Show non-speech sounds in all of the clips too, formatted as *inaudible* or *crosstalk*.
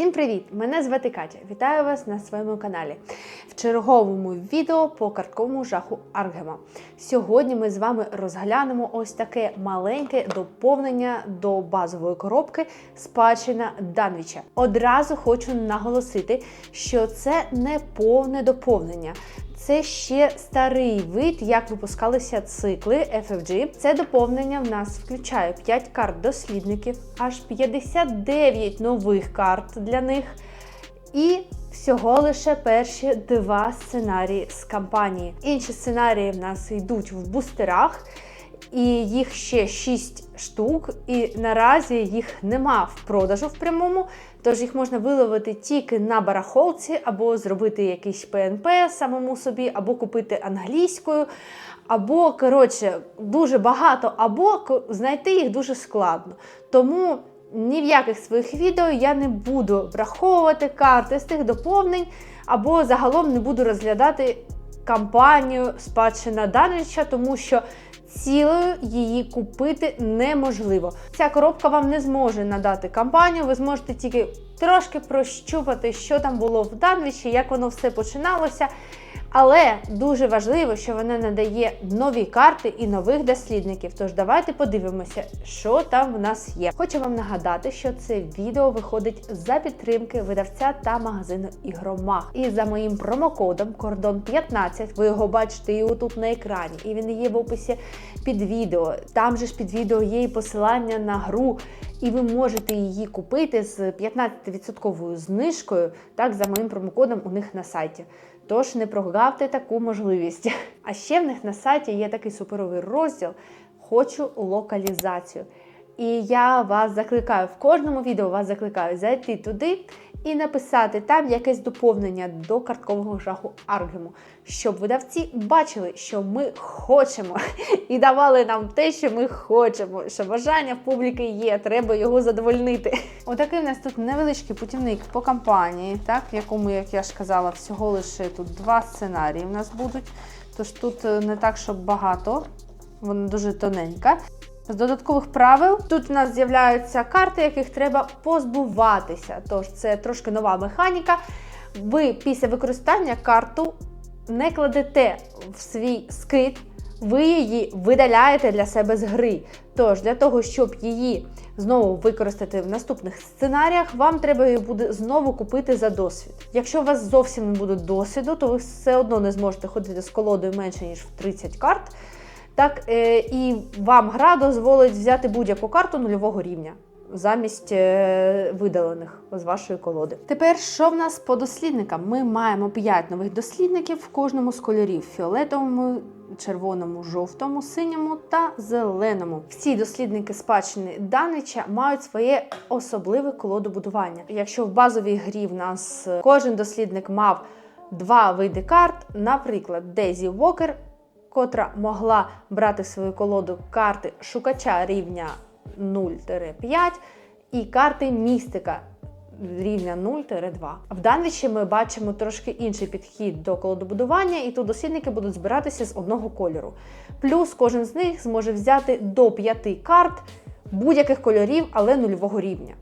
Всім привіт! Мене звати Катя. Вітаю вас на своєму каналі в черговому відео по картковому жаху Аргема. Сьогодні ми з вами розглянемо ось таке маленьке доповнення до базової коробки спадщина Данвіча. Одразу хочу наголосити, що це не повне доповнення. Це ще старий вид, як випускалися цикли FFG. Це доповнення в нас включає 5 карт дослідників, аж 59 нових карт для них. І всього лише перші два сценарії з кампанії. Інші сценарії в нас йдуть в бустерах, і їх ще 6 штук. І наразі їх нема в продажу в прямому. Тож їх можна виловити тільки на барахолці, або зробити якийсь ПНП самому собі, або купити англійською, або, коротше, дуже багато, або знайти їх дуже складно. Тому ні в яких своїх відео я не буду враховувати карти з тих доповнень, або загалом не буду розглядати кампанію спадщина Данвіча, тому що цілою її купити неможливо. Ця коробка вам не зможе надати кампанію, ви зможете тільки трошки прощупати, що там було в Данвічі, як воно все починалося. Але дуже важливо, що вона надає нові карти і нових дослідників. Тож давайте подивимося, що там в нас є. Хочу вам нагадати, що це відео виходить за підтримки видавця та магазину Ігромах. І за моїм промокодом кордон 15 ви його бачите і отут на екрані, і він є в описі під відео. Там же ж під відео є і посилання на гру. І ви можете її купити з 15% знижкою, так, за моїм промокодом у них на сайті. Тож не прогавте таку можливість. *laughs* А ще в них на сайті є такий суперовий розділ Хочу локалізацію. І я вас закликаю в кожному відео вас закликаю зайти туди і написати там якесь доповнення до карткового жаху Аргему, щоб видавці бачили, що ми хочемо, *laughs* і давали нам те, що ми хочемо, що бажання в публіки є, треба його задовольнити. *laughs* Отакий в нас тут невеличкий путівник по кампанії, так, в якому, як я ж казала, всього лише тут два сценарії в нас будуть. Тож тут е, не так, щоб багато, вона дуже тоненька. З додаткових правил тут у нас з'являються карти, яких треба позбуватися. Тож це трошки нова механіка. Ви після використання карту не кладете в свій скит, ви її видаляєте для себе з гри. Тож для того, щоб її знову використати в наступних сценаріях, вам треба її буде знову купити за досвід. Якщо у вас зовсім не буде досвіду, то ви все одно не зможете ходити з колодою менше ніж в 30 карт. Так, е, і вам гра дозволить взяти будь-яку карту нульового рівня замість е, видалених з вашої колоди. Тепер що в нас по дослідникам? Ми маємо 5 нових дослідників в кожному з кольорів: фіолетовому, червоному, жовтому, синьому та зеленому. Всі дослідники спадщини Данича мають своє особливе колодобудування. Якщо в базовій грі в нас е, кожен дослідник мав два види карт, наприклад, Дезі Вокер котра могла брати свою колоду карти шукача рівня 0-5 і карти містика рівня 0-2. В Данвічі ми бачимо трошки інший підхід до колодобудування, і тут дослідники будуть збиратися з одного кольору. Плюс кожен з них зможе взяти до 5 карт будь-яких кольорів, але нульового рівня.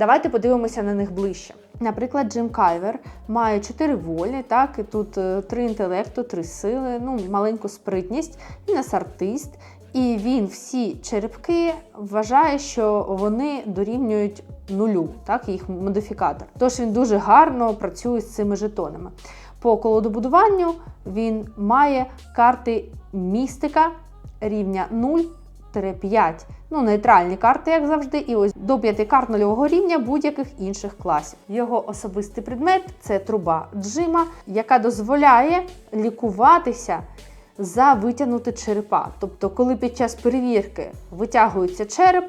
Давайте подивимося на них ближче. Наприклад, Джим Кайвер має 4 волі, так, і тут 3 інтелекту, 3 сили, ну, маленьку спритність, він нас артист, і він всі черепки вважає, що вони дорівнюють нулю, так, їх модифікатор. Тож він дуже гарно працює з цими жетонами. По колодобудуванню він має карти містика рівня 0 5. Ну, нейтральні карти, як завжди, і ось до 5 карт нульового рівня будь-яких інших класів. Його особистий предмет це труба Джима, яка дозволяє лікуватися за витягнути черепа. Тобто, коли під час перевірки витягується череп,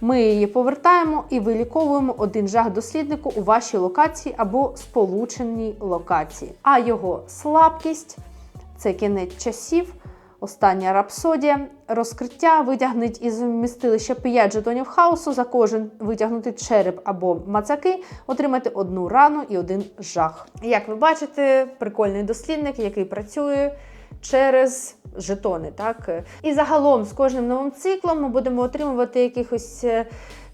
ми її повертаємо і виліковуємо один жах досліднику у вашій локації або сполученій локації. А його слабкість це кінець часів. Остання рапсодія. Розкриття витягнуть із вмістилища 5 жетонів хаосу. За кожен витягнутий череп або мацаки, отримати одну рану і один жах. Як ви бачите, прикольний дослідник, який працює через жетони. Так? І загалом з кожним новим циклом ми будемо отримувати якихось е,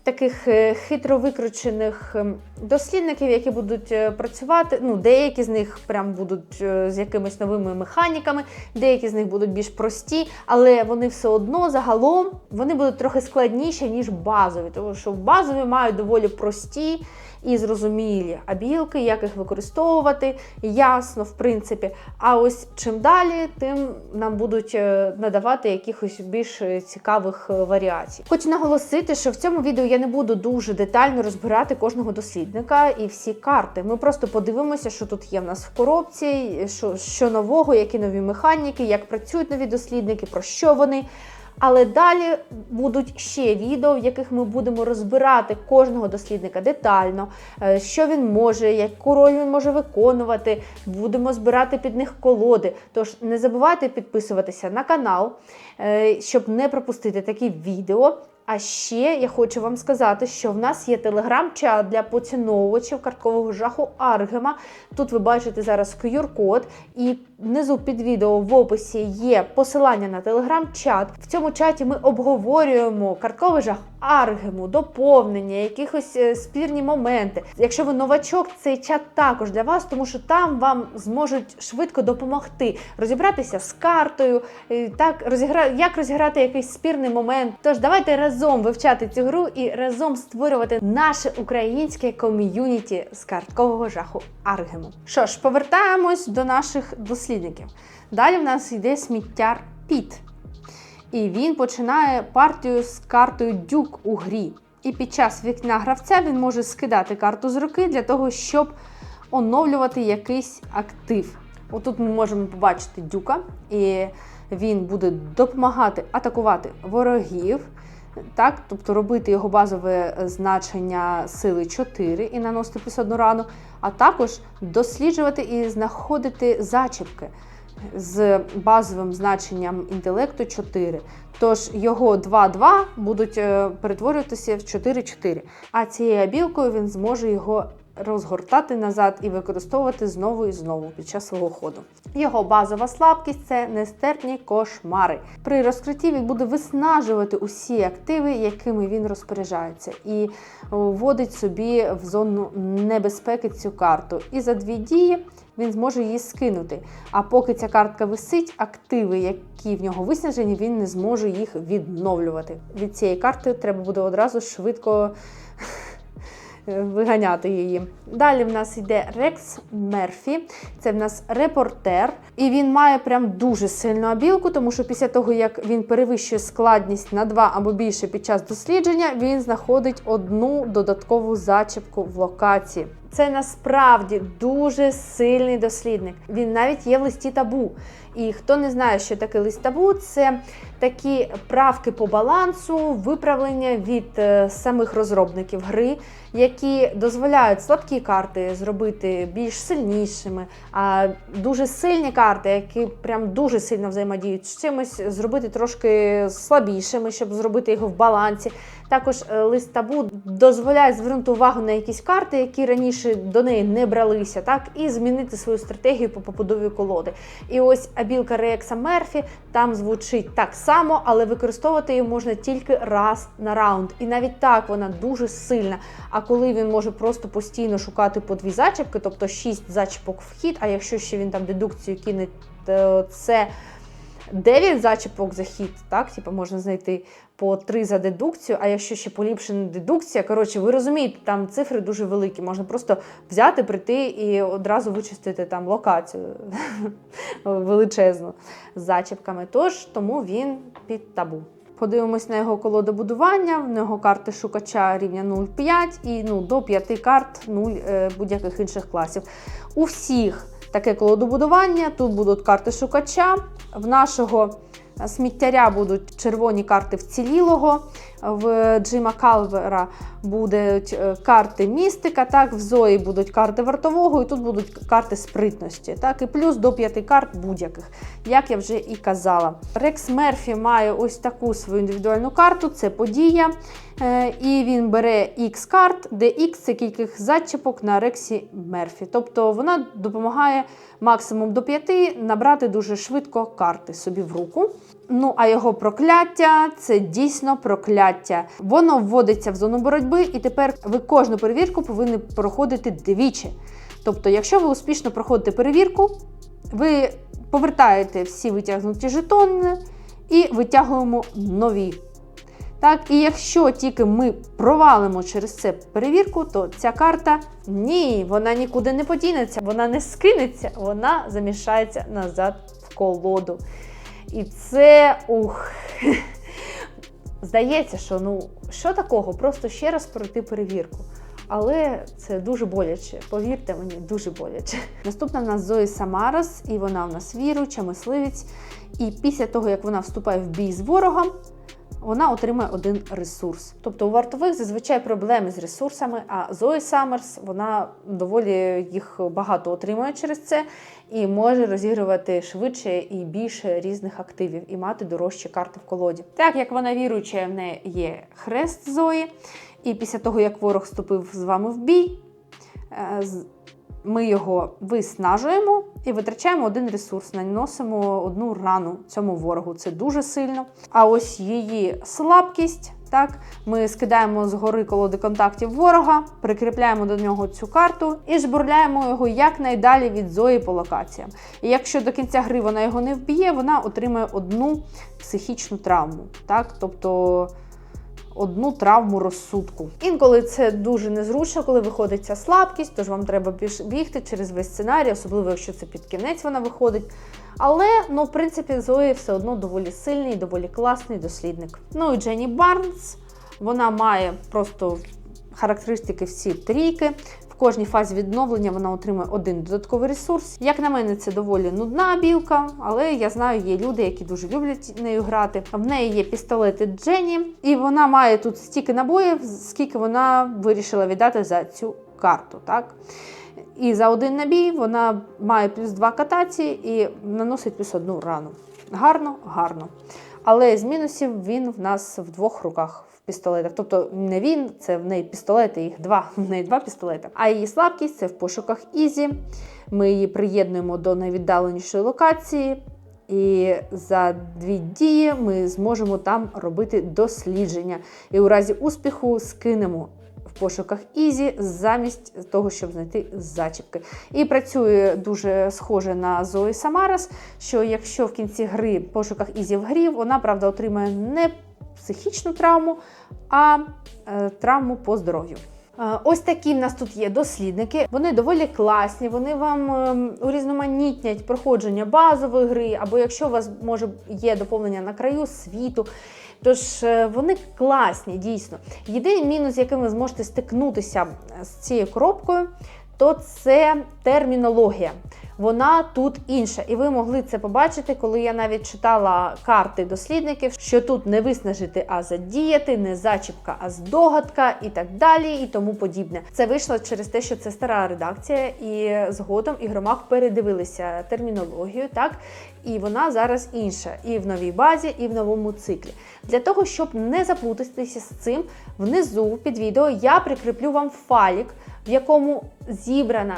таких е, хитро викручених ем, дослідників, які будуть е, працювати. Ну, деякі з них прям будуть е, з якимись новими механіками, деякі з них будуть більш прості, але вони все одно загалом вони будуть трохи складніші, ніж базові, тому що базові мають доволі прості і зрозумілі абілки, як їх використовувати, ясно, в принципі. А ось чим далі, тим нам будуть е, надавати якихось більш цікавих варіацій. Хочу наголосити, що в цьому відео я не буду дуже детально розбирати кожного дослідника і всі карти. Ми просто подивимося, що тут є в нас в коробці, що, що нового, які нові механіки, як працюють нові дослідники, про що вони. Але далі будуть ще відео, в яких ми будемо розбирати кожного дослідника детально, е, що він може, яку роль він може виконувати. Будемо збирати під них колоди. Тож не забувайте підписуватися на канал, е, щоб не пропустити такі відео. А ще я хочу вам сказати, що в нас є телеграм-чат для поціновувачів карткового жаху Аргема. Тут ви бачите зараз QR-код, і внизу під відео в описі є посилання на телеграм-чат. В цьому чаті ми обговорюємо картковий жах Аргему, доповнення, якихось е, спірні моменти. Якщо ви новачок, цей чат також для вас, тому що там вам зможуть швидко допомогти розібратися з картою, е, так розігра... як розіграти якийсь спірний момент. Тож давайте разом вивчати цю гру і разом створювати наше українське ком'юніті з карткового жаху Аргему. Що ж, повертаємось до наших дослідників. Далі в нас йде сміттяр Піт. І він починає партію з картою Дюк у грі. І під час вікна гравця він може скидати карту з руки для того, щоб оновлювати якийсь актив. Отут ми можемо побачити дюка, і він буде допомагати атакувати ворогів. Так, тобто робити його базове значення сили 4 і наносити одну рану, а також досліджувати і знаходити зачіпки з базовим значенням інтелекту 4. Тож його 2-2 будуть е, перетворюватися в 4-4. А цією абілкою він зможе його розгортати назад і використовувати знову і знову під час свого ходу. Його базова слабкість це нестерпні кошмари. При розкритті він буде виснажувати усі активи, якими він розпоряджається, і вводить собі в зону небезпеки цю карту. І за дві дії він зможе її скинути. А поки ця картка висить, активи, які в нього виснажені, він не зможе їх відновлювати. Від цієї карти треба буде одразу швидко виганяти її. Далі в нас йде Рекс Мерфі, це в нас репортер, і він має прям дуже сильну абілку, тому що після того, як він перевищує складність на 2 або більше під час дослідження, він знаходить одну додаткову зачіпку в локації. Це насправді дуже сильний дослідник. Він навіть є в листі табу. І хто не знає, що таке лист табу, це такі правки по балансу, виправлення від е, самих розробників гри, які дозволяють слабкі карти зробити більш сильнішими, а дуже сильні карти, які прям дуже сильно взаємодіють з чимось, зробити трошки слабішими, щоб зробити його в балансі. Також е, лист табу дозволяє звернути увагу на якісь карти, які раніше до неї не бралися, так і змінити свою стратегію по побудові колоди. І ось абілка Реекса Мерфі там звучить так само, але використовувати її можна тільки раз на раунд. І навіть так вона дуже сильна. А коли він може просто постійно шукати по дві зачіпки, тобто шість зачіпок в хід, а якщо ще він там дедукцію кине, то це. 9 зачіпок за хід, так, типу, можна знайти по 3 за дедукцію, а якщо ще поліпшена дедукція, коротше, ви розумієте, там цифри дуже великі. Можна просто взяти, прийти і одразу вичистити там локацію *laughs* величезну з зачіпками. Тож тому він під табу. Подивимось на його колодобудування, в нього карти шукача рівня 0,5 і ну, до 5 карт 0 е, будь-яких інших класів. У всіх таке колодобудування. Тут будуть карти шукача. В нашого сміттяря будуть червоні карти вцілілого. В Джима Калвера будуть е, карти містика, так, в Зої будуть карти вартового, і тут будуть карти спритності. Так, І плюс до п'яти карт будь-яких, як я вже і казала. Рекс Мерфі має ось таку свою індивідуальну карту, це подія. Е, і він бере X карт, де X це кількість зачіпок на Рексі Мерфі. Тобто вона допомагає максимум до 5 набрати дуже швидко карти собі в руку. Ну, а його прокляття це дійсно прокляття. Воно вводиться в зону боротьби, і тепер ви кожну перевірку повинні проходити двічі. Тобто, якщо ви успішно проходите перевірку, ви повертаєте всі витягнуті жетони і витягуємо нові. Так, і якщо тільки ми провалимо через це перевірку, то ця карта ні, вона нікуди не подінеться, вона не скинеться, вона замішається назад в колоду. І це ух. *laughs* Здається, що ну що такого? Просто ще раз пройти перевірку. Але це дуже боляче. Повірте мені, дуже боляче. *laughs* Наступна в нас Зої Самарас, і вона в нас віруюча, мисливець. І після того, як вона вступає в бій з ворогом, вона отримає один ресурс. Тобто у вартових зазвичай проблеми з ресурсами, а Зої Саммерс вона доволі їх багато отримує через це і може розігрувати швидше і більше різних активів і мати дорожчі карти в колоді. Так як вона віруюча, в неї є хрест Зої, і після того, як ворог вступив з вами в бій, е, ми його виснажуємо і витрачаємо один ресурс, наносимо одну рану цьому ворогу. Це дуже сильно. А ось її слабкість. Так, ми скидаємо з гори колоди контактів ворога, прикріпляємо до нього цю карту і жбурляємо його якнайдалі від зої по локаціям. І якщо до кінця гри вона його не вб'є, вона отримає одну психічну травму. Так, тобто одну травму розсудку. Інколи це дуже незручно, коли виходить ця слабкість, тож вам треба бігти через весь сценарій, особливо якщо це під кінець вона виходить. Але, ну, в принципі, Зої все одно доволі сильний, доволі класний дослідник. Ну і Дженні Барнс, вона має просто характеристики всі трійки. Кожній фазі відновлення вона отримує один додатковий ресурс. Як на мене, це доволі нудна білка, але я знаю, є люди, які дуже люблять нею грати. В неї є пістолети Дженні, і вона має тут стільки набоїв, скільки вона вирішила віддати за цю карту. Так? І за один набій вона має плюс 2 катації і наносить плюс одну рану. Гарно, гарно. Але з мінусів він в нас в двох руках в пістолетах. Тобто не він, це в неї пістолети, їх два. *laughs* В неї два пістолети. А її слабкість це в пошуках Ізі. Ми її приєднуємо до найвіддаленішої локації. І за дві дії ми зможемо там робити дослідження. І у разі успіху скинемо в пошуках Ізі замість того, щоб знайти зачіпки. І працює дуже схоже на Зої Самарас, що якщо в кінці гри в пошуках Ізі в грі, вона правда отримає не психічну травму, а е, травму по здоров'ю. Е, Ось такі в нас тут є дослідники. Вони доволі класні. Вони вам ем, урізноманітнять проходження базової гри, або якщо у вас може є доповнення на краю світу. Тож е, вони класні, дійсно. Єдиний мінус, яким ви зможете стикнутися з цією коробкою, то це термінологія. Вона тут інша, і ви могли це побачити, коли я навіть читала карти дослідників, що тут не виснажити, а задіяти, не зачіпка, а здогадка і так далі, і тому подібне. Це вийшло через те, що це стара редакція, і згодом ігромах передивилися термінологію, так і вона зараз інша, і в новій базі, і в новому циклі. Для того, щоб не заплутатися з цим, внизу під відео я прикріплю вам файлик, в якому зібрана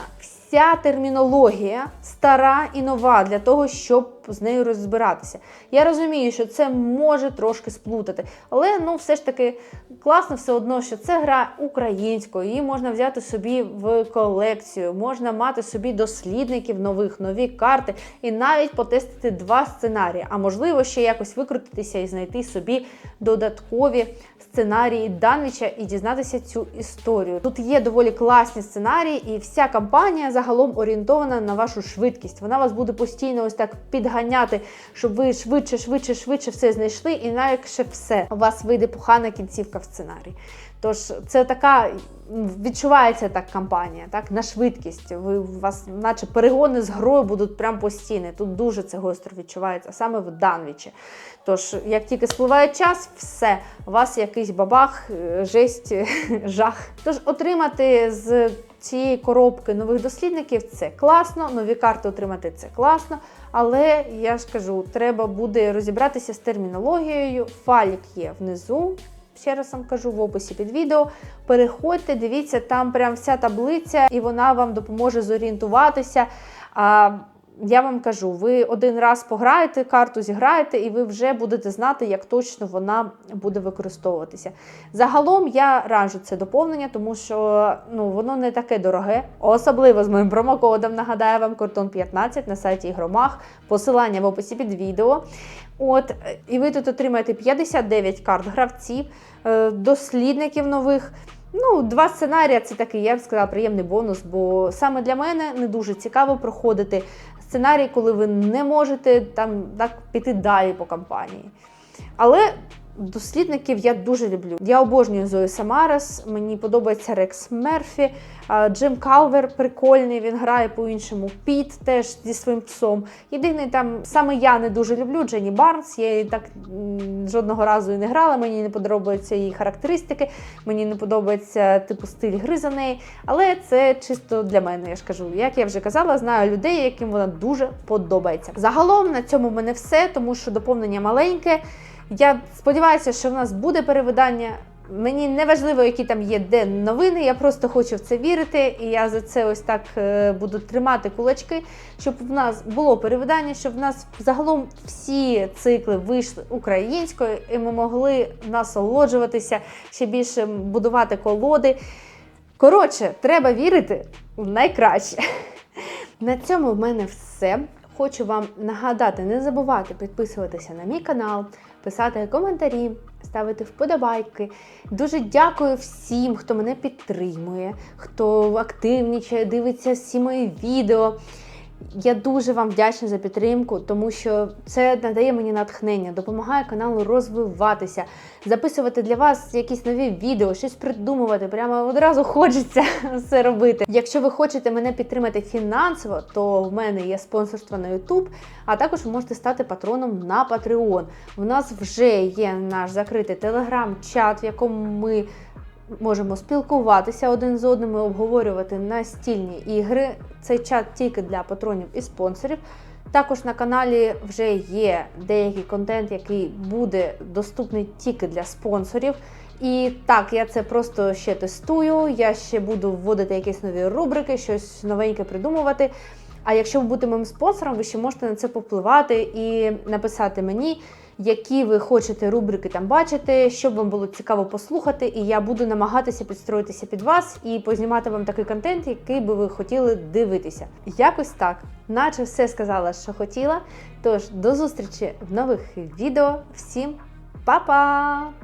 вся термінологія стара і нова для того, щоб з нею розбиратися. Я розумію, що це може трошки сплутати, але ну все ж таки класно все одно, що це гра українською, її можна взяти собі в колекцію, можна мати собі дослідників нових, нові карти і навіть потестити два сценарії, а можливо ще якось викрутитися і знайти собі додаткові сценарії Данвіча і дізнатися цю історію. Тут є доволі класні сценарії, і вся кампанія загалом орієнтована на вашу швидкість. Вона вас буде постійно ось так підганяти, щоб ви швидше, швидше, швидше все знайшли, інакше все. У вас вийде погана кінцівка в сценарії. Тож це така відчувається так кампанія, так на швидкість. Ви у вас, наче перегони з грою будуть прям постійно. Тут дуже це гостро відчувається, саме в Данвічі. Тож, як тільки спливає час, все, у вас якийсь бабах, е, жесть, *laughs* жах. Тож отримати з цієї коробки нових дослідників це класно, нові карти отримати це класно. Але я ж кажу, треба буде розібратися з термінологією. Файлік є внизу. Ще раз вам кажу в описі під відео. Переходьте, дивіться, там прям вся таблиця, і вона вам допоможе зорієнтуватися. А, я вам кажу, ви один раз пограєте, карту зіграєте, і ви вже будете знати, як точно вона буде використовуватися. Загалом я раджу це доповнення, тому що ну, воно не таке дороге, особливо з моїм промокодом. Нагадаю вам кордон 15 на сайті Ігромах, посилання в описі під відео. От, і ви тут отримаєте 59 карт гравців, е, дослідників нових. Ну, два сценарії це такий, я б сказала, приємний бонус, бо саме для мене не дуже цікаво проходити сценарій, коли ви не можете там так піти далі по кампанії. Але дослідників я дуже люблю. Я обожнюю Зою Самарес, мені подобається Рекс Мерфі, Джим Калвер прикольний, він грає по-іншому. Піт теж зі своїм псом. Єдиний там саме я не дуже люблю Дженні Барнс. Я її так жодного разу і не грала. Мені не подобаються її характеристики, мені не подобається типу стиль гри за неї. Але це чисто для мене. Я ж кажу, як я вже казала, знаю людей, яким вона дуже подобається. Загалом на цьому в мене все, тому що доповнення маленьке. Я сподіваюся, що в нас буде перевидання. Мені не важливо, які там є де новини. Я просто хочу в це вірити, і я за це ось так е, буду тримати кулачки, щоб в нас було перевидання, щоб в нас загалом всі цикли вийшли українською, і ми могли насолоджуватися ще більше будувати колоди. Коротше, треба вірити в найкраще. *laughs* На цьому в мене все. Хочу вам нагадати, не забувати підписуватися на мій канал, писати коментарі, ставити вподобайки. Дуже дякую всім, хто мене підтримує, хто активнічає, дивиться всі мої відео. Я дуже вам вдячна за підтримку, тому що це надає мені натхнення, допомагає каналу розвиватися, записувати для вас якісь нові відео, щось придумувати. Прямо одразу хочеться *laughs* все робити. Якщо ви хочете мене підтримати фінансово, то в мене є спонсорство на YouTube, а також ви можете стати патроном на Patreon. У нас вже є наш закритий телеграм-чат, в якому ми можемо спілкуватися один з одним, і обговорювати настільні ігри. Цей чат тільки для патронів і спонсорів. Також на каналі вже є деякий контент, який буде доступний тільки для спонсорів. І так, я це просто ще тестую. Я ще буду вводити якісь нові рубрики, щось новеньке придумувати. А якщо ви будете моїм спонсором, ви ще можете на це попливати і написати мені, які ви хочете рубрики там бачити, щоб вам було цікаво послухати. І я буду намагатися підстроїтися під вас і познімати вам такий контент, який би ви хотіли дивитися. Якось так, наче все сказала, що хотіла. Тож до зустрічі в нових відео. Всім па-па!